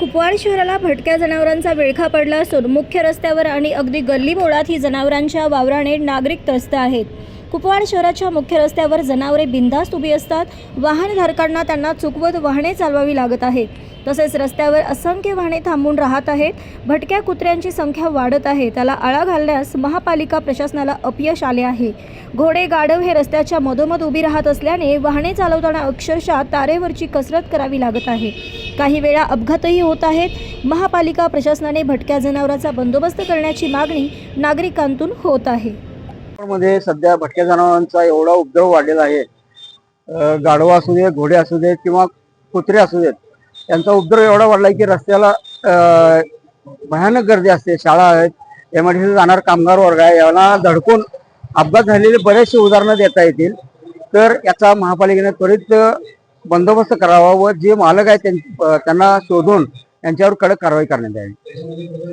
कुपवाड शहराला भटक्या जनावरांचा विळखा पडला असून मुख्य रस्त्यावर आणि अगदी गल्लीबोळात ही जनावरांच्या वावराने नागरिक त्रस्त आहेत. कुपवाड शहराच्या मुख्य रस्त्यावर जनावरे बिनधास्त उभी असतात. वाहनधारकांना त्यांना चुकवत वाहने चालवावी लागत आहेत. तसेच रस्त्यावर असंख्य वाहने थांबून राहत आहेत. भटक्या कुत्र्यांची संख्या वाढत आहे. त्याला आळा घालण्यास महापालिका प्रशासनाला अपयश आले आहे. घोडे गाढव हे रस्त्याच्या मधोमध उभी राहत असल्याने वाहने चालवताना अक्षरशः तारेवरची कसरत करावी लागत आहे. काही वेळा अपघातही होत आहेत. महापालिका प्रशासनाने भटक्या जनावरांचा बंदोबस्त करण्याची मागणी नागरिकांतून होत आहे. मध्ये सध्या भटक्या जनावरांचा एवढा उपद्रव वाढलेला आहे. गाढवा असू देत घोडे असू देत किंवा कुत्रे असू देत त्यांचा उपद्रव एवढा वाढलाय की रस्त्याला भयानक गर्दी असते. शाळा आहेत एमआयडीसी जाणार कामगार वर्ग आहे याला धडकून अपघात झालेले बरेचसे उदाहरणं देता येतील. तर याचा महापालिकेने त्वरित बंदोबस्त करावा व जे मालक आहेत त्यां- त्यांना शोधून त्यांच्यावर कडक कारवाई करण्यात यावी.